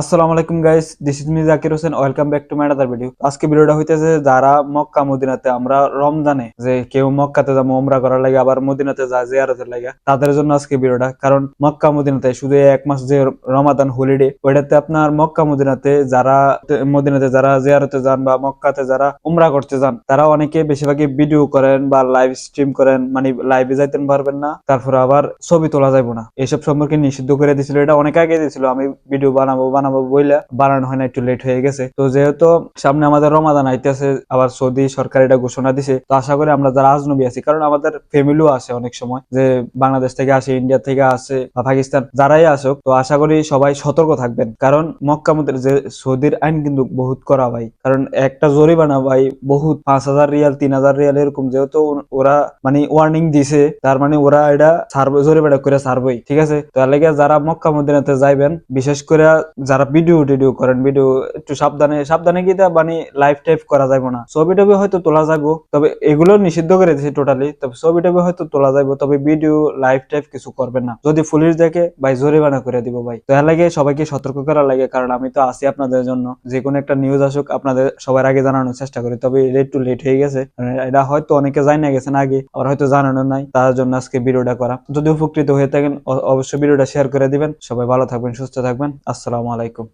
আসসালামু আলাইকুম guys this is me Zakir Hossain welcome back to my other video আজকে ভিডিওটা হইতেছে যারা মক্কা, মদিনাতে, আমরা রমজানে, যে কেউ মক্কাতে যাব ওমরা করার লাগে, আবার মদিনাতে যায়, জিয়ারতের লাগে, তাদের জন্য আজকে ভিডিওটা। কারণ মক্কা, মদিনাতে শুধু এক মাস যে রমাদান হলিডে ওইটাতে আপনার মক্কা, মদিনাতে যারা মদিনাতে যারা জিয়ারতে যান বা মক্কাতে যারা উমরা করতে যান, তারা অনেকে বেশিরভাগই ভিডিও করেন বা লাইভ স্ট্রিম করেন মানে লাইভে যাইতে পারবেন না, তারপর আবার ছবি তোলা যাইব না। এসব সম্পর্কে নিষিদ্ধ করে দিছিল, এটা অনেক আগে দিয়েছিল আমি ভিডিও বানাবো বানাবো বইলা বানানো হয় না, একটু লেট হয়ে গেছে। তো যেহেতু সামনে আমাদের রমাদান আইতেছে, আবার সৌদি সরকার এটা ঘোষণা দিছে, তো আশা করি আমরা যারা আজনবী আছি, কারণ আমাদের ফ্যামিলিও আসে অনেক সময়, যে বাংলাদেশ থেকে আসে ইন্ডিয়া থেকে আসে, বা পাকিস্তান, যারাই আসুক, তো আশা করি সবাই সতর্ক থাকবেন। কারণ মক্কা মধ্যে যে সৌদির আইন কিন্তু বহুত করা ভাই। কারণ একটা জরিমানা ভাই বহুত, পাঁচ হাজার রিয়াল, তিন হাজার রিয়াল এরকম, যেহেতু ওরা মানে ওয়ার্নিং দিছে, তার মানে ওরা এটা সার্ভে, জরিমানা করে সার্ভই, ঠিক আছে? তো এর যারা মক্কা মদিনাতে যাইবেন, বিশেষ করে যারা ভিডিও টিডিও করেন ভিডিও একটু সাবধানে সাবধানে গিয়ে মানে লাইভ টাইপ করা যাবে না। ছবি টবি হয়তো তোলা যাব তবে এগুলো নিষিদ্ধ করে দিয়েছে টোটালি তবে ছবি টবি হয়তো তোলা যাব তবে ভিডিও লাইভ টাইপ কিছু করবেন না। যদি পুলিশ দেখে, ভাই জরিমানা করে দিব ভাই। তো লাগে সবাইকে সতর্ক করা লাগে, কারণ আমি তো আছি আপনাদের জন্য। যে কোনো একটা নিউজ আসুক, আপনাদের সবার আগে জানানোর চেষ্টা করি, তবে লেট টু লেট হয়ে গেছে। এটা হয়তো অনেকে জানা গেছেন আগে, আবার হয়তো জানানো নাই, তার জন্য আজকে ভিডিওটা করা। যদি উপকৃত হয়ে থাকেন অবশ্যই ভিডিওটা শেয়ার করে দিবেন। সবাই ভালো থাকবেন, সুস্থ থাকবেন। আসসালামু আলাইকুম